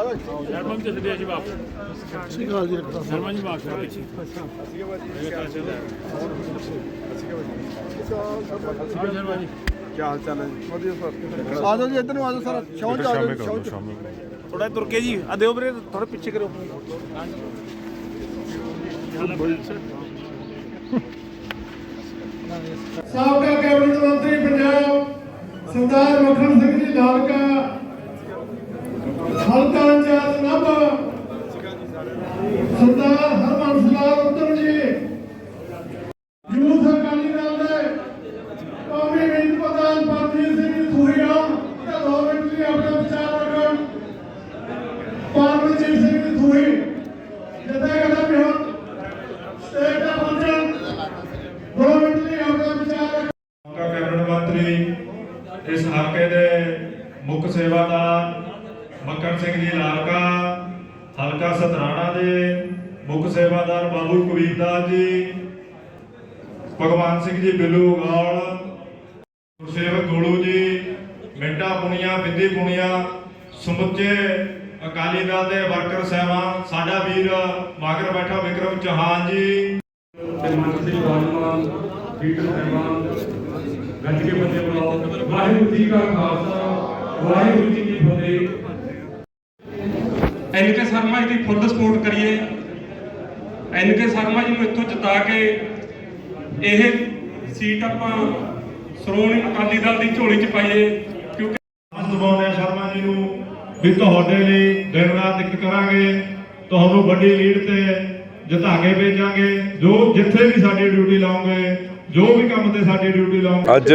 ਸ਼ਰਮਨ ਤੇ ਸਦੇ ਜੀ ਵਾਪਸ ਸਿਗਾਲ ਜੀ ਰੱਖਦਾ ਸ਼ਰਮਨ ਜੀ ਵਾਪਸ ਆ ਦੇਖੀ ਸ਼ਰਮਾ ਜੀ ਕੀ ਹਾਲ ਚਾਲ ਹੈ ਵਧੀਆ ਸਰ ਆ ਜਾਓ ਜੀ ਇੱਧਰ ਨੂੰ ਆ ਜਾਓ ਸਰ ਸ਼ੌਂ ਚ ਆ ਜਾਓ ਸ਼ੌਂ ਚ ਥੋੜਾ ਤੁਰ ਕੇ ਜੀ ਆ ਦਿਓ ਵੀਰੇ ਥੋੜਾ ਪਿੱਛੇ ਕਰੋ ਸਾਬਕਾ ਕੈਬਨਿਟ ਮੰਤਰੀ ਪੰਜਾਬ ਸਰਦਾਰ ਮੱਖਣ ਸਿੰਘ ਜੀ, ਲਾਲਕਾ ਹਲਕਾ ਇੰਚਾਰਜ ਨਾਭਾ ਸਰਦਾਰ ਹਰਮਨ ਲਾਲ ਉੱਤਮ ਜੀ ਯੂਥ ਅਕਾਲੀ ਦਲ ਦੇ ਕੌਮੀ ਮੀਤ ਪ੍ਰਧਾਨ ਪਰਮਜੀਤ ਸਿੰਘ ਜੀ ਥੂਰੀਆ ਤੇ ਦੋ ਮਿੰਟ ਲਈ ਆਪਣਾ ਵਿਚਾਰ ਰੱਖਣ ਪਰਮਜੀਤ ਸਿੰਘ ਜੀ ਥੂਰੀ ਜਿੱਦਾਂ ਕਹਿੰਦਾ ਵੀ ਹੁਣ ਸਟੇਟ ਦਾ ਪਹੁੰਚਣ ਦੋ ਮਿੰਟ ਲਈ ਆਪਣਾ ਵਿਚਾਰ ਰੱਖਣ ਸਾਬਕਾ ਕੈਬਨਿਟ ਮੰਤਰੀ ਇਸ ਹਲਕੇ ਦੇ ਮੁੱਖ ਸੇਵਾਦਾਰ ਮੱਕੜ ਸਿੰਘ ਜੀ ਲਾਲਕਾ, ਹਲਕਾ ਸਤਰਾਣਾ ਦੇ ਮੁੱਖ ਸੇਵਾਦਾਰ ਬਾਬੂ ਕਬੀਰਦਾਸ ਜੀ, ਭਗਵਾਨ ਸਿੰਘ ਜੀ, ਬਿੱਲੂ ਗਾਲ ਗੁਰਸੇਵਕ ਗੋਲੂ ਜੀ, ਮਿੰਟਾ ਪੁਣੀਆਂ ਬਿੰਦੀ ਪੁਣੀਆਂ ਸਮੁੱਚੇ ਅਕਾਲੀ ਦਲ ਦੇ ਵਰਕਰ ਸਹਿਬਾਨ ਸਾਡਾ ਵੀਰ ਮਾਗਰ ਬੈਠਾ ਵਿਕਰਮ ਚੌਹਾਨ ਜੀ। ਤੇ ਮੰਤਰੀ ਬਾਲਮਾਨ ਲੀਡਰ ਸਹਿਬਾਨ ਗੱਜ ਕੇ ਬੰਦੇ ਬੁਲਾਓ। ਵਾਹਿਗੁਰੂ ਜੀ ਕਾ ਖਾਲਸਾ ਵਾਹਿਗੁਰੂ ਜੀ ਕੀ ਫਤਿਹ। ਐਨਕੇ ਸ਼ਰਮਾ ਜੀ ਦੀ ਫੁੱਲ ਸਪੋਰਟ ਕਰੀਏ। ਐਨਕੇ ਸ਼ਰਮਾ ਜੀ ਨੂੰ ਇੱਥੋਂ ਜਿਤਾ ਕੇ ਇਹ ਸੀਟ ਆਪਾਂ ਸ਼੍ਰੋਮਣੀ ਅਕਾਲੀ ਦਲ ਦੀ ਝੋਲੀ 'ਚ ਪਾਈਏ ਕਿਉਂਕਿ ਦਬਾਉਂਦੇ ਆ ਸ਼ਰਮਾ ਜੀ ਨੂੰ। ਵੀ ਤੁਹਾਡੇ ਲਈ ਦਿਨ ਰਾਤ ਇੱਕ ਕਰਾਂਗੇ, ਤੁਹਾਨੂੰ ਵੱਡੀ ਲੀਡ ਤੇ ਜਿਤਾ ਕੇ ਭੇਜਾਂਗੇ। ਜੋ ਜਿੱਥੇ ਵੀ ਸਾਡੀ ਡਿਊਟੀ ਲਾਉਂਗੇ, ਜੋ ਵੀ ਕੰਮ ਤੇ ਸਾਡੀ ਡਿਊਟੀ ਲਾਉਂਗੇ। ਅੱਜ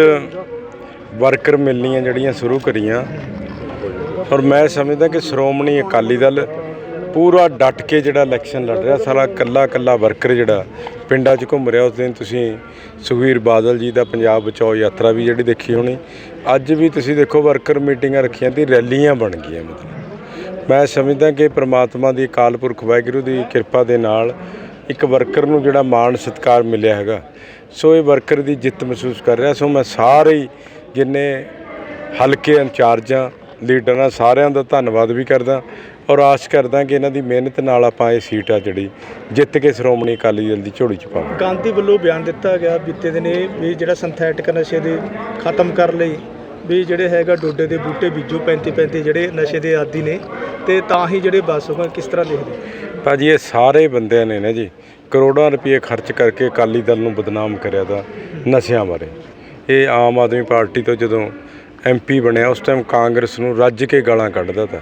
ਵਰਕਰ ਮਿਲਣੀਆਂ ਜਿਹੜੀਆਂ ਸ਼ੁਰੂ ਕਰੀਆਂ, ਔਰ ਮੈਂ ਸਮਝਦਾ ਕਿ ਸ਼੍ਰੋਮਣੀ ਅਕਾਲੀ ਦਲ ਪੂਰਾ ਡਟ ਕੇ ਜਿਹੜਾ ਇਲੈਕਸ਼ਨ ਲੜ ਰਿਹਾ, ਸਾਰਾ ਕੱਲਾ ਕੱਲਾ ਵਰਕਰ ਜਿਹੜਾ ਪਿੰਡਾਂ 'ਚ ਘੁੰਮ ਰਿਹਾ, ਉਸ ਦਿਨ ਤੁਸੀਂ ਸੁਖਵੀਰ ਬਾਦਲ ਜੀ ਦਾ ਪੰਜਾਬ ਬਚਾਓ ਯਾਤਰਾ ਵੀ ਜਿਹੜੀ ਦੇਖੀ ਹੋਣੀ। ਅੱਜ ਵੀ ਤੁਸੀਂ ਦੇਖੋ ਵਰਕਰ ਮੀਟਿੰਗਾਂ ਰੱਖੀਆਂ ਤੇ ਰੈਲੀਆਂ ਬਣ ਗਈਆਂ ਮਤਲਬ। ਮੈਂ ਸਮਝਦਾ ਕਿ ਪ੍ਰਮਾਤਮਾ ਦੀ ਅਕਾਲ ਪੁਰਖ ਵਾਹਿਗੁਰੂ ਦੀ ਕਿਰਪਾ ਦੇ ਨਾਲ ਇੱਕ ਵਰਕਰ ਨੂੰ ਜਿਹੜਾ ਮਾਣ ਸਤਿਕਾਰ ਮਿਲਿਆ ਹੈਗਾ, ਸੋ ਇਹ ਵਰਕਰ ਦੀ ਜਿੱਤ ਮਹਿਸੂਸ ਕਰ ਰਿਹਾ। ਸੋ ਮੈਂ ਸਾਰੇ ਹੀ ਜਿੰਨੇ ਹਲਕੇ ਇੰਚਾਰਜਾਂ, ਲੀਡਰਾਂ, ਸਾਰਿਆਂ ਦਾ ਧੰਨਵਾਦ ਵੀ ਕਰਦਾ। ਔਰ ਆਸ ਕਰਦਾ ਕਿ ਇਹਨਾਂ ਦੀ ਮਿਹਨਤ ਨਾਲ ਆਪਾਂ ਇਹ ਸੀਟ ਆ ਜਿਹੜੀ ਜਿੱਤ ਕੇ ਸ਼੍ਰੋਮਣੀ ਅਕਾਲੀ ਦਲ ਦੀ ਝੋਲੀ ਚ ਪਾਵਾਂਗੇ। ਗਾਂਧੀ ਵੱਲੋਂ ਬਿਆਨ ਦਿੱਤਾ ਗਿਆ ਬੀਤੇ ਦਿਨੇ ਵੀ ਜਿਹੜਾ ਸਿੰਥੈਟਿਕ ਨਸ਼ੇ ਦੇ ਖਤਮ ਕਰਨ ਲਈ ਵੀ ਜਿਹੜੇ ਹੈਗਾ ਡੋਡੇ ਦੇ ਬੂਟੇ ਬੀਜੋ 35 35 ਜਿਹੜੇ ਨਸ਼ੇ ਦੇ ਆਦੀ ਨੇ ਤੇ ਤਾਂ ਹੀ ਜਿਹੜੇ ਬਸ ਹੋਣ ਕਿਸ ਤਰ੍ਹਾਂ ਦੇਖਦੇ ਭਾਜੀ ਇਹ ਸਾਰੇ ਬੰਦਿਆਂ ਨੇ ਨਾ ਜੀ ਕਰੋੜਾਂ ਰੁਪਏ ਖਰਚ ਕਰਕੇ ਅਕਾਲੀ ਦਲ ਨੂੰ ਬਦਨਾਮ ਕਰਿਆ ਦਾ ਨਸ਼ਿਆਂ ਬਾਰੇ। ਇਹ ਆਮ ਆਦਮੀ ਪਾਰਟੀ ਤੋਂ ਜਦੋਂ ਐਮਪੀ ਬਣਿਆ, ਉਸ ਟਾਈਮ ਕਾਂਗਰਸ ਨੂੰ ਰੱਜ ਕੇ ਗਾਲਾਂ ਕੱਢਦਾ ਤਾ।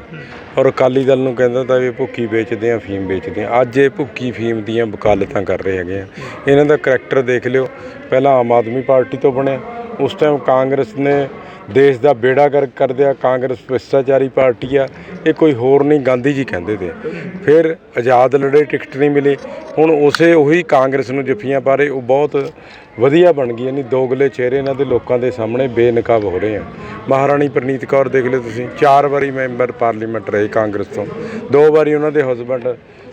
ਔਰ ਅਕਾਲੀ ਦਲ ਨੂੰ ਕਹਿੰਦਾ ਤਾ ਵੀ ਭੁੱਕੀ ਵੇਚਦੇ ਆ, ਫੀਮ ਵੇਚਦੇ ਆ। ਅੱਜ ਇਹ ਭੁੱਕੀ ਫੀਮ ਦੀਆਂ ਵਕਾਲਤਾਂ ਕਰ ਰਹੇ ਹੈਗੇ ਆ। ਇਹਨਾਂ ਦਾ ਕਰੈਕਟਰ ਦੇਖ ਲਿਓ। ਪਹਿਲਾਂ ਆਮ ਆਦਮੀ ਪਾਰਟੀ ਤੋਂ ਬਣਿਆ। ਉਸ ਟਾਈਮ ਕਾਂਗਰਸ ਨੇ ਦੇਸ਼ ਦਾ ਬੇੜਾ ਗਰਕ ਕਰਦਿਆ ਕਾਂਗਰਸ ਭ੍ਰਿਸ਼ਟਾਚਾਰੀ ਪਾਰਟੀ ਆ, ਇਹ ਕੋਈ ਹੋਰ ਨਹੀਂ, ਗਾਂਧੀ ਜੀ ਕਹਿੰਦੇ ਤੇ। ਫਿਰ ਆਜ਼ਾਦ ਲੜੇ, ਟਿਕਟ ਨਹੀਂ ਮਿਲੀ। ਹੁਣ ਉਸੇ ਉਹੀ ਕਾਂਗਰਸ ਨੂੰ ਜੱਫੀਆਂ ਪਾ ਰਹੇ, ਉਹ ਬਹੁਤ ਵਧੀਆ ਬਣ ਗਈ ਨਹੀਂ ਦੋਗਲੇ ਚਿਹਰੇ ਇਹਨਾਂ ਦੇ ਲੋਕਾਂ ਦੇ ਸਾਹਮਣੇ ਬੇਨਕਾਬ ਹੋ ਰਹੇ ਆ। ਮਹਾਰਾਣੀ ਪ੍ਰਨੀਤ ਕੌਰ ਦੇਖ ਲਿਓ ਤੁਸੀਂ, ਚਾਰ ਵਾਰੀ ਮੈਂਬਰ ਪਾਰਲੀਮੈਂਟ ਰਹੇ ਕਾਂਗਰਸ ਤੋਂ। ਦੋ ਵਾਰੀ ਉਹਨਾਂ ਦੇ ਹਸਬੰਡ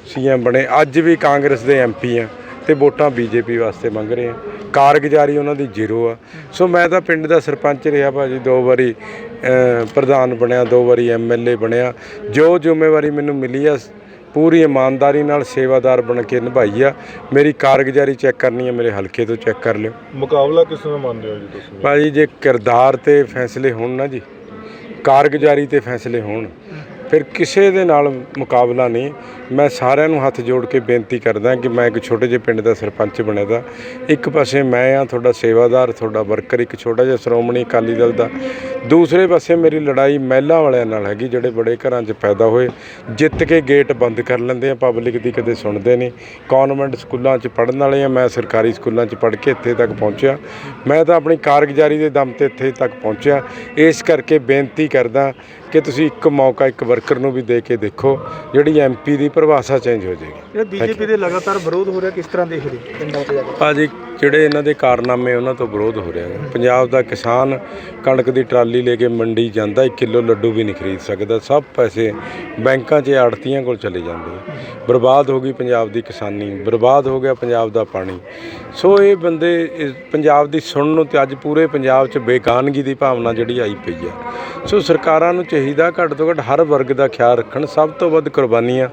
ਸੀਐਮ ਬਣੇ, ਅੱਜ ਵੀ ਕਾਂਗਰਸ ਦੇ ਐਮਪੀ ਆ ਤੇ ਵੋਟਾਂ ਬੀਜੇਪੀ ਵਾਸਤੇ ਮੰਗ ਰਹੇ ਆ। ਕਾਰਗੁਜ਼ਾਰੀ ਉਹਨਾਂ ਦੀ ਜ਼ੀਰੋ ਆ। ਸੋ ਮੈਂ ਤਾਂ ਪਿੰਡ ਦਾ ਸਰਪੰਚ ਰਿਹਾ ਭਾਜੀ ਦੋ ਵਾਰੀ ਪ੍ਰਧਾਨ ਬਣਿਆ ਦੋ ਵਾਰੀ ਐਮਐਲਏ ਬਣਿਆ। ਜੋ ਜ਼ਿੰਮੇਵਾਰੀ ਮੈਨੂੰ ਮਿਲੀ ਆ ਪੂਰੀ ਇਮਾਨਦਾਰੀ ਨਾਲ ਸੇਵਾਦਾਰ ਬਣ ਕੇ ਨਿਭਾਈ ਆ। ਮੇਰੀ ਕਾਰਗੁਜ਼ਾਰੀ ਚੈੱਕ ਕਰਨੀ ਆ ਮੇਰੇ ਹਲਕੇ ਤੋਂ ਚੈੱਕ ਕਰ ਲਿਓ। ਮੁਕਾਬਲਾ ਕਿਸ ਨੂੰ ਮੰਨਦੇ ਹੋ ਜੀ ਤੁਸੀਂ? ਭਾਜੀ ਜੇ ਕਿਰਦਾਰ ਤੇ ਫੈਸਲੇ ਹੋਣ ਨਾ ਜੀ ਕਾਰਗੁਜ਼ਾਰੀ ਤੇ ਫੈਸਲੇ ਹੋਣ ਫਿਰ ਕਿਸੇ ਦੇ ਨਾਲ ਮੁਕਾਬਲਾ ਨਹੀਂ। ਮੈਂ ਸਾਰਿਆਂ ਨੂੰ ਹੱਥ ਜੋੜ ਕੇ ਬੇਨਤੀ ਕਰਦਾ ਕਿ ਮੈਂ ਇੱਕ ਛੋਟੇ ਜਿਹੇ ਪਿੰਡ ਦਾ ਸਰਪੰਚ ਬਣਿਆ ਦਾ। ਇੱਕ ਪਾਸੇ ਮੈਂ ਆ ਤੁਹਾਡਾ ਸੇਵਾਦਾਰ, ਤੁਹਾਡਾ ਵਰਕਰ, ਇੱਕ ਛੋਟਾ ਜਿਹਾ ਸ਼੍ਰੋਮਣੀ ਅਕਾਲੀ ਦਲ ਦਾ। ਦੂਸਰੇ ਪਾਸੇ ਮੇਰੀ ਲੜਾਈ ਮਹਿਲਾ ਵਾਲਿਆਂ ਨਾਲ ਹੈਗੀ ਜਿਹੜੇ ਬੜੇ ਘਰਾਂ 'ਚ ਪੈਦਾ ਹੋਏ। ਜਿੱਤ ਕੇ ਗੇਟ ਬੰਦ ਕਰ ਲੈਂਦੇ ਆ ਪਬਲਿਕ ਦੀ ਕਦੇ ਸੁਣਦੇ ਨਹੀਂ। ਕਨਵੈਂਟ ਸਕੂਲਾਂ 'ਚ ਪੜ੍ਹਨ ਵਾਲੇ ਆ ਮੈਂ ਸਰਕਾਰੀ ਸਕੂਲਾਂ 'ਚ ਪੜ੍ਹ ਕੇ ਇੱਥੇ ਤੱਕ ਪਹੁੰਚਿਆ। ਮੈਂ ਤਾਂ ਆਪਣੀ ਕਾਰਗੁਜ਼ਾਰੀ ਦੇ ਦਮ ਤੇ ਇੱਥੇ ਤੱਕ ਪਹੁੰਚਿਆ। ਇਸ ਕਰਕੇ ਬੇਨਤੀ ਕਰਦਾ ਕਿ ਤੁਸੀਂ ਇੱਕ ਮੌਕਾ ਇੱਕ ਵਰਕਰ ਨੂੰ ਵੀ ਦੇ ਕੇ ਦੇਖੋ ਜਿਹੜੀ ਐਮਪੀ ਦੀ ਪਰਿਭਾਸ਼ਾ ਚੇਂਜ ਹੋ ਜਾਏਗੀ। ਇਹ ਬੀਜੇਪੀ ਦੇ ਲਗਾਤਾਰ ਵਿਰੋਧ ਹੋ ਰਿਹਾ ਕਿਸ ਤਰ੍ਹਾਂ ਦੇਖਦੇ ਪਿੰਡਾਂ 'ਚ ਜਾ ਕੇ? ਭਾਜੀ ਜਿਹੜੇ ਇਹਨਾਂ ਦੇ ਕਾਰਨਾਮੇ ਉਹਨਾਂ ਤੋਂ ਵਿਰੋਧ ਹੋ ਰਿਹਾ ਹੈ। ਪੰਜਾਬ ਦਾ ਕਿਸਾਨ ਕਣਕ ਦੀ ਟਰਾਲੀ ਲੈ ਕੇ ਮੰਡੀ ਜਾਂਦਾ 1 ਕਿਲੋ ਲੱਡੂ ਵੀ ਨਹੀਂ ਖਰੀਦ ਸਕਦਾ। ਸਭ ਪੈਸੇ ਬੈਂਕਾਂ 'ਚ ਆੜਤੀਆਂ ਕੋਲ ਚਲੇ ਜਾਂਦੇ ਬਰਬਾਦ ਹੋ ਗਈ ਪੰਜਾਬ ਦੀ ਕਿਸਾਨੀ, ਬਰਬਾਦ ਹੋ ਗਿਆ ਪੰਜਾਬ ਦਾ ਪਾਣੀ। ਸੋ ਇਹ ਬੰਦੇ ਪੰਜਾਬ ਦੀ ਸੁਣਨ ਨੂੰ ਤੇ ਅੱਜ ਪੂਰੇ ਪੰਜਾਬ 'ਚ ਬੇਗਾਨਗੀ ਦੀ ਭਾਵਨਾ ਜਿਹੜੀ ਆਈ ਪਈ ਆ। ਸੋ ਸਰਕਾਰਾਂ ਨੂੰ ਚਾਹੀਦਾ ਘੱਟ ਤੋਂ ਘੱਟ ਹਰ ਵਰਗ ਦਾ ਖਿਆਲ ਰੱਖਣ। ਸਭ ਤੋਂ ਵੱਧ ਕੁਰਬਾਨੀਆਂ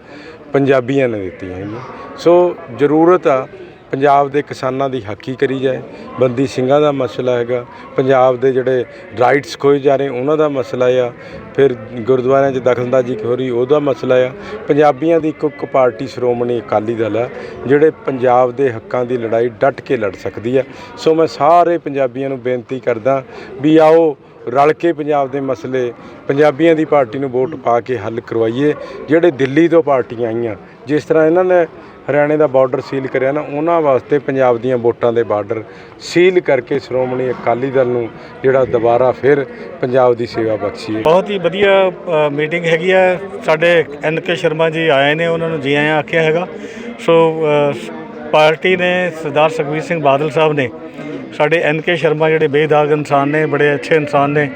ਪੰਜਾਬੀਆਂ ਨੇ ਦਿੱਤੀਆਂ ਹੈਗੀਆਂ। ਸੋ ਜ਼ਰੂਰਤ ਆ ਪੰਜਾਬ ਦੇ ਕਿਸਾਨਾਂ ਦੀ ਹਾਕੀ ਕਰੀ ਜਾਏ। ਬੰਦੀ ਸਿੰਘਾਂ ਦਾ ਮਸਲਾ ਹੈਗਾ। ਪੰਜਾਬ ਦੇ ਜਿਹੜੇ ਰਾਈਟਸ ਖੋਏ ਜਾ ਰਹੇ, ਉਹਨਾਂ ਦਾ ਮਸਲਾ ਆ। ਫਿਰ ਗੁਰਦੁਆਰਿਆਂ 'ਚ ਦਖਲਅੰਦਾਜ਼ੀ ਹੋ ਰਹੀ, ਉਹਦਾ ਮਸਲਾ ਆ। ਪੰਜਾਬੀਆਂ ਦੀ ਇੱਕੋ ਇੱਕ ਪਾਰਟੀ ਸ਼੍ਰੋਮਣੀ ਅਕਾਲੀ ਦਲ ਆ, ਜਿਹੜੇ ਪੰਜਾਬ ਦੇ ਹੱਕਾਂ ਦੀ ਲੜਾਈ ਡਟ ਕੇ ਲੜ ਸਕਦੀ ਆ। ਸੋ ਮੈਂ ਸਾਰੇ ਪੰਜਾਬੀਆਂ ਨੂੰ ਬੇਨਤੀ ਕਰਦਾ ਵੀ ਆਓ, ਰਲ ਕੇ ਪੰਜਾਬ ਦੇ ਮਸਲੇ, ਪੰਜਾਬੀਆਂ ਦੀ ਪਾਰਟੀ ਨੂੰ ਵੋਟ ਪਾ ਕੇ ਹੱਲ ਕਰਵਾਈਏ। ਜਿਹੜੇ ਦਿੱਲੀ ਤੋਂ ਪਾਰਟੀਆਂ ਆਈਆਂ, ਜਿਸ ਤਰ੍ਹਾਂ ਇਹਨਾਂ ਨੇ ਹਰਿਆਣੇ ਦਾ ਬਾਰਡਰ ਸੀਲ ਕਰਿਆ ਨਾ, ਉਹਨਾਂ ਵਾਸਤੇ ਪੰਜਾਬ ਦੀਆਂ ਵੋਟਾਂ ਦੇ ਬਾਰਡਰ ਸੀਲ ਕਰਕੇ ਸ਼੍ਰੋਮਣੀ ਅਕਾਲੀ ਦਲ ਨੂੰ ਜਿਹੜਾ ਦੁਬਾਰਾ ਫਿਰ ਪੰਜਾਬ ਦੀ ਸੇਵਾ ਬਖਸ਼ੀਏ। ਬਹੁਤ ਹੀ ਵਧੀਆ ਮੀਟਿੰਗ ਹੈਗੀ ਆ। ਸਾਡੇ ਐਨ ਕੇ ਸ਼ਰਮਾ ਜੀ ਆਏ ਨੇ, ਉਹਨਾਂ ਨੂੰ ਜੀ ਆਇਆਂ ਆਖਿਆ ਹੈਗਾ। ਸੋ ਪਾਰਟੀ ਨੇ ਸਰਦਾਰ ਸੁਖਬੀਰ ਸਿੰਘ ਬਾਦਲ ਸਾਹਿਬ ਨੇ, ਸਾਡੇ ਐਨ ਕੇ ਸ਼ਰਮਾ ਜਿਹੜੇ ਬੇਦਾਗ ਇਨਸਾਨ ਨੇ, ਬੜੇ ਅੱਛੇ ਇਨਸਾਨ ਨੇ,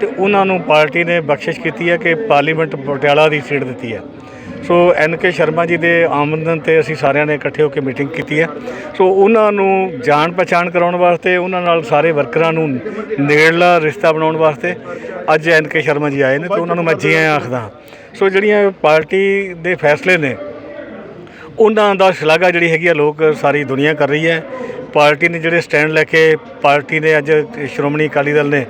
ਤੇ ਉਹਨਾਂ ਨੂੰ ਪਾਰਟੀ ਨੇ ਬਖਸ਼ਿਸ਼ ਕੀਤੀ ਹੈ ਕਿ ਪਾਰਲੀਮੈਂਟ ਪਟਿਆਲਾ ਦੀ ਸੀਟ ਦਿੱਤੀ ਹੈ। ਸੋ ਐਨ ਕੇ ਸ਼ਰਮਾ ਜੀ ਦੇ ਆਮਦਨ ਤੇ ਅਸੀਂ ਸਾਰਿਆਂ ਨੇ ਇਕੱਠੇ ਹੋ ਕੇ ਮੀਟਿੰਗ ਕੀਤੀ ਹੈ। ਸੋ ਉਹਨਾਂ ਨੂੰ ਜਾਣ ਪਛਾਣ ਕਰਾਉਣ ਵਾਸਤੇ, ਉਹਨਾਂ ਨਾਲ ਸਾਰੇ ਵਰਕਰਾਂ ਨੂੰ ਨੇੜਲਾ ਰਿਸ਼ਤਾ ਬਣਾਉਣ ਵਾਸਤੇ ਅੱਜ ਐਨ ਕੇ ਸ਼ਰਮਾ ਜੀ ਆਏ ਨੇ ਤੇ ਉਹਨਾਂ ਨੂੰ ਮੈਂ ਜੀ ਆਇਆਂ ਆਖਦਾ ਹਾਂ। ਸੋ ਜਿਹੜੀਆਂ ਪਾਰਟੀ ਦੇ ਫੈਸਲੇ ਨੇ, ਉਹਨਾਂ ਦਾ ਸ਼ਲਾਘਾ ਜਿਹੜੀ ਹੈਗੀ ਆ ਲੋਕ ਸਾਰੀ ਦੁਨੀਆ ਕਰ ਰਹੀ ਹੈ। ਪਾਰਟੀ ਨੇ ਜਿਹੜੇ ਸਟੈਂਡ ਲੈ ਕੇ ਪਾਰਟੀ ਨੇ ਅੱਜ ਸ਼੍ਰੋਮਣੀ ਅਕਾਲੀ ਦਲ ਨੇ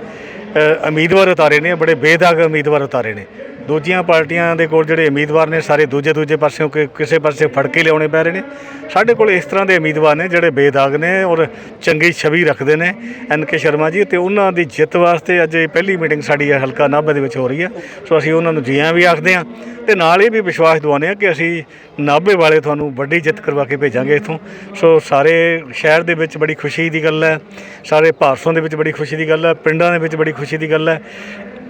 ਉਮੀਦਵਾਰ ਉਤਾਰੇ ਨੇ, ਬੜੇ ਬੇਦਾਗ ਉਮੀਦਵਾਰ ਉਤਾਰੇ ਨੇ। ਦੂਜੀਆਂ ਪਾਰਟੀਆਂ ਦੇ ਕੋਲ ਜਿਹੜੇ ਉਮੀਦਵਾਰ ਨੇ, ਸਾਰੇ ਦੂਜੇ ਦੂਜੇ ਪਾਸਿਓਂ ਕਿ ਕਿਸੇ ਪਾਸੇ ਫੜ ਕੇ ਲਿਆਉਣੇ ਪੈ ਰਹੇ ਨੇ। ਸਾਡੇ ਕੋਲ ਇਸ ਤਰ੍ਹਾਂ ਦੇ ਉਮੀਦਵਾਰ ਨੇ ਜਿਹੜੇ ਬੇਦਾਗ ਨੇ ਔਰ ਚੰਗੀ ਛਵੀ ਰੱਖਦੇ ਨੇ ਐਨ ਕੇ ਸ਼ਰਮਾ ਜੀ ਤੇ ਉਹਨਾਂ ਦੀ ਜਿੱਤ ਵਾਸਤੇ ਅੱਜ ਇਹ ਪਹਿਲੀ ਮੀਟਿੰਗ ਸਾਡੀ ਹੈ ਹਲਕਾ ਨਾਭਾ ਦੇ ਵਿੱਚ ਹੋ ਰਹੀ ਹੈ। ਸੋ ਅਸੀਂ ਉਹਨਾਂ ਨੂੰ ਜੀਆਂ ਵੀ ਆਖਦੇ ਹਾਂ ਤੇ ਨਾਲ ਇਹ ਵੀ ਵਿਸ਼ਵਾਸ ਦਿਵਾਉਂਦੇ ਹਾਂ ਕਿ ਅਸੀਂ ਨਾਭੇ ਵਾਲੇ ਤੁਹਾਨੂੰ ਵੱਡੀ ਜਿੱਤ ਕਰਵਾ ਕੇ ਭੇਜਾਂਗੇ ਇੱਥੋਂ। ਸੋ ਸਾਰੇ ਸ਼ਹਿਰ ਦੇ ਵਿੱਚ ਬੜੀ ਖੁਸ਼ੀ ਦੀ ਗੱਲ ਹੈ, ਸਾਰੇ ਭਾਰਸੋਂ ਦੇ ਵਿੱਚ ਬੜੀ ਖੁਸ਼ੀ ਦੀ ਗੱਲ ਹੈ, ਪਿੰਡਾਂ ਦੇ ਵਿੱਚ ਬੜੀ ਖੁਸ਼ੀ ਦੀ ਗੱਲ ਹੈ।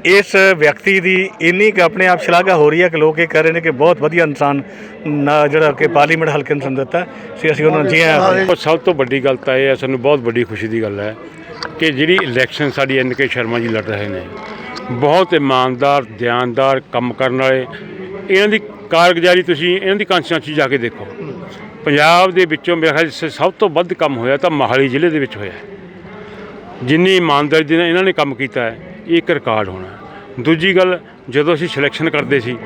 ਇਸ ਵਿਅਕਤੀ ਦੀ ਇੰਨੀ ਕੁ ਆਪਣੇ ਆਪ ਸ਼ਲਾਘਾ ਹੋ ਰਹੀ ਹੈ ਕਿ ਲੋਕ ਇਹ ਕਹਿ ਰਹੇ ਨੇ ਕਿ ਬਹੁਤ ਵਧੀਆ ਇਨਸਾਨ ਨਾ ਜਿਹੜਾ ਕਿ ਪਾਰਲੀਮੈਂਟ ਹਲਕੇ ਨੂੰ ਦਿੱਤਾ ਸੀ ਅਸੀਂ ਉਹਨਾਂ ਨੂੰ ਜੀ ਆਇਆਂ ਆਖਦੇ ਹਾਂ। ਉਹ ਸਭ ਤੋਂ ਵੱਡੀ ਗੱਲ ਤਾਂ ਇਹ ਹੈ, ਸਾਨੂੰ ਬਹੁਤ ਵੱਡੀ ਖੁਸ਼ੀ ਦੀ ਗੱਲ ਹੈ ਕਿ ਜਿਹੜੀ ਇਲੈਕਸ਼ਨ ਸਾਡੀ ਐਨ ਕੇ ਸ਼ਰਮਾ ਜੀ ਲੜ ਰਹੇ ਨੇ, ਬਹੁਤ ਇਮਾਨਦਾਰ ਧਿਆਨਦਾਰ ਕੰਮ ਕਰਨ ਵਾਲੇ, ਇਹਨਾਂ ਦੀ ਕਾਰਗੁਜ਼ਾਰੀ ਤੁਸੀਂ ਇਹਨਾਂ ਦੀ ਕਾਂਸਟੀਚੁਐਂਸੀ ਜਾ ਕੇ ਦੇਖੋ ਪੰਜਾਬ ਦੇ ਵਿੱਚੋਂ ਮੇਰਾ ਖਿਆਲ 'ਚ ਸਭ ਤੋਂ ਵੱਧ ਕੰਮ ਹੋਇਆ ਤਾਂ ਮੋਹਾਲੀ ਜ਼ਿਲ੍ਹੇ ਦੇ ਵਿੱਚ ਹੋਇਆ ਜਿੰਨੀ ਇਮਾਨਦਾਰੀ ਦੇ ਨਾਲ ਇਹਨਾਂ ਨੇ ਕੰਮ ਕੀਤਾ ਹੈ ਇਹ ਇੱਕ ਰਿਕਾਰਡ ਹੋਣਾ। ਦੂਜੀ ਗੱਲ, ਜਦੋਂ ਅਸੀਂ ਸਿਲੈਕਸ਼ਨ ਕਰਦੇ ਸੀ,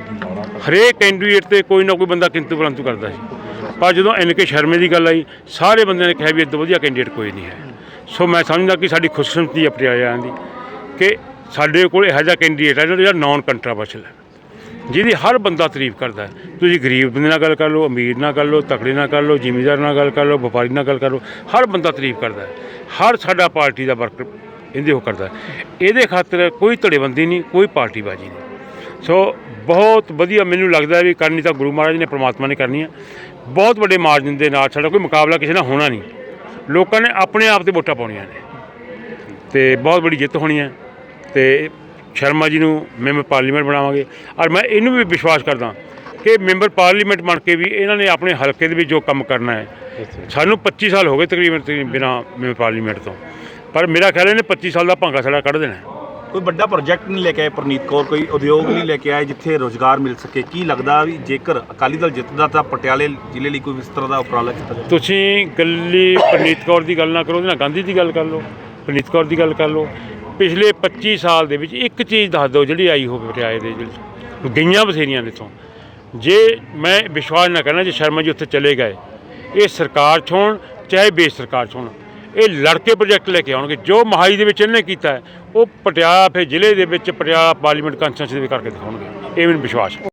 ਹਰੇਕ ਕੈਂਡੀਡੇਟ ਤੇ ਕੋਈ ਨਾ ਕੋਈ ਬੰਦਾ ਕਿੰਤੂ ਪਰੰਤੂ ਕਰਦਾ ਸੀ। ਪਰ ਜਦੋਂ ਐਨ ਕੇ ਸ਼ਰਮੇ ਦੀ ਗੱਲ ਆਈ, ਸਾਰੇ ਬੰਦਿਆਂ ਨੇ ਕਿਹਾ ਵੀ ਇਦੋਂ ਵਧੀਆ ਕੈਂਡੀਡੇਟ ਕੋਈ ਨਹੀਂ ਹੈ। ਸੋ ਮੈਂ ਸਮਝਦਾ ਕਿ ਸਾਡੀ ਖੁਸ਼ਕਿਸਮਤੀ ਹੈ ਪਟਿਆਲਿਆਂ ਦੀ ਕਿ ਸਾਡੇ ਕੋਲ ਇਹੋ ਜਿਹਾ ਕੈਂਡੀਡੇਟ ਹੈ ਜਿਹੜਾ ਨਾਨ ਕੰਟਰਾਵਰਸ਼ਲ ਹੈ, ਜਿਹਦੀ ਹਰ ਬੰਦਾ ਤਾਰੀਫ ਕਰਦਾ ਤੁਸੀਂ ਗਰੀਬ ਬੰਦੇ ਨਾਲ ਗੱਲ ਕਰ ਲਓ, ਅਮੀਰ ਨਾਲ ਕਰ ਲਓ, ਤਕੜੇ ਨਾਲ ਕਰ ਲਓ, ਜ਼ਿਮੀਂਦਾਰ ਨਾਲ ਗੱਲ ਕਰ ਲਓ, ਵਪਾਰੀ ਨਾਲ ਗੱਲ ਕਰ ਲਓ, ਹਰ ਬੰਦਾ ਤਾਰੀਫ ਕਰਦਾ ਹਰ ਸਾਡਾ ਪਾਰਟੀ ਦਾ ਵਰਕਰ ਇਹਦੇ ਉਹ ਕਰਦਾ। ਇਹਦੇ ਖਾਤਰ ਕੋਈ ਧੜੇਬੰਦੀ ਨਹੀਂ ਕੋਈ ਪਾਰਟੀਬਾਜ਼ੀ ਨਹੀਂ। ਸੋ ਬਹੁਤ ਵਧੀਆ ਮੈਨੂੰ ਲੱਗਦਾ ਵੀ ਕਰਨੀ ਤਾਂ ਗੁਰੂ ਮਹਾਰਾਜ ਨੇ ਪ੍ਰਮਾਤਮਾ ਨੇ ਕਰਨੀ ਹੈ ਬਹੁਤ ਵੱਡੇ ਮਾਰਜਨ ਦੇ ਨਾਲ ਸਾਡਾ ਕੋਈ ਮੁਕਾਬਲਾ ਕਿਸੇ ਨਾਲ ਹੋਣਾ ਨਹੀਂ। ਲੋਕਾਂ ਨੇ ਆਪਣੇ ਆਪ ਤੇ ਵੋਟਾਂ ਪਾਉਣੀਆਂ ਨੇ। ਤੇ ਬਹੁਤ ਵੱਡੀ ਜਿੱਤ ਹੋਣੀ ਹੈ। ਤੇ ਸ਼ਰਮਾ ਜੀ ਨੂੰ ਮੈਂਬਰ ਪਾਰਲੀਮੈਂਟ ਬਣਾਵਾਂਗੇ। ਔਰ ਮੈਂ ਇਹਨੂੰ ਵੀ ਵਿਸ਼ਵਾਸ ਕਰਦਾ ਕਿ ਮੈਂਬਰ ਪਾਰਲੀਮੈਂਟ ਬਣ ਕੇ ਵੀ ਇਹਨਾਂ ਨੇ ਆਪਣੇ ਹਲਕੇ ਦੇ ਵਿੱਚ ਜੋ ਕੰਮ ਕਰਨਾ ਹੈ। ਸਾਨੂੰ 25 ਸਾਲ ਹੋ ਗਏ ਤਕਰੀਬਨ ਤਕਰੀਬਨ ਬਿਨਾਂ ਮੈਂਬਰ ਪਾਰਲੀਮੈਂਟ ਤੋਂ। ਪਰ ਮੇਰਾ ਖਿਆਲ ਇਹਨੇ 25 ਸਾਲ ਦਾ ਭਾਂਗਾ ਸਾਡਾ ਕੱਢ ਦੇਣਾ ਹੈ। ਕੋਈ ਵੱਡਾ ਪ੍ਰੋਜੈਕਟ ਨਹੀਂ ਲੈ ਕੇ ਆਏ ਪ੍ਰਨੀਤ ਕੌਰ ਕੋਈ ਉਦਯੋਗ ਨਹੀਂ ਲੈ ਕੇ ਆਏ ਜਿੱਥੇ ਰੋਜ਼ਗਾਰ ਮਿਲ ਸਕੇ। ਕੀ ਲੱਗਦਾ ਵੀ ਜੇਕਰ ਅਕਾਲੀ ਦਲ ਜਿੱਤਦਾ ਤਾਂ ਪਟਿਆਲੇ ਜ਼ਿਲ੍ਹੇ ਲਈ ਕੋਈ ਇਸ ਤਰ੍ਹਾਂ ਦਾ ਉਪਰਾਲਾ ਕੀਤਾ ਜਾਵੇ? ਤੁਸੀਂ ਗੱਲੀ ਪ੍ਰਨੀਤ ਕੌਰ ਦੀ ਗੱਲ ਨਾ ਕਰੋ ਉਹਦੇ ਨਾਲ ਗਾਂਧੀ ਦੀ ਗੱਲ ਕਰ ਲਓ ਪ੍ਰਨੀਤ ਕੌਰ ਦੀ ਗੱਲ ਕਰ ਲਓ। ਪਿਛਲੇ 25 ਸਾਲ ਦੇ ਵਿੱਚ ਇੱਕ ਚੀਜ਼ ਦੱਸ ਦਿਓ ਜਿਹੜੀ ਆਈ ਹੋਵੇ ਪਟਿਆਲੇ ਦੇ ਜਿਹੜੇ ਗਈਆਂ ਬਥੇਰੀਆਂ ਨੇ ਇੱਥੋਂ ਜੇ ਮੈਂ ਵਿਸ਼ਵਾਸ ਨਾ ਕਰਨਾ ਜੇ ਸ਼ਰਮਾ ਜੀ ਉੱਥੇ ਚਲੇ ਗਏ ਇਹ ਸਰਕਾਰ 'ਚ ਹੋਣ ਚਾਹੇ ਬੇਸ ਸਰਕਾਰ 'ਚ ਹੋਣ ਇਹ ਲੜ ਕੇ ਪ੍ਰੋਜੈਕਟ ਲੈ ਕੇ ਆਉਣਗੇ। ਜੋ ਮਹਾਈ ਦੇ ਵਿੱਚ ਇਹਨੇ ਕੀਤਾ ਉਹ ਪਟਿਆਲਾ ਫਿਰ ਜ਼ਿਲ੍ਹੇ ਦੇ ਵਿੱਚ ਪਟਿਆਲਾ ਪਾਰਲੀਮੈਂਟ ਕਾਂਸਟੀਚੁਐਂਸੀ ਦੇ ਵਿੱਚ ਕਰਕੇ ਦਿਖਾਉਣਗੇ। ਇਹ ਮੈਨੂੰ ਵਿਸ਼ਵਾਸ ਹੈ।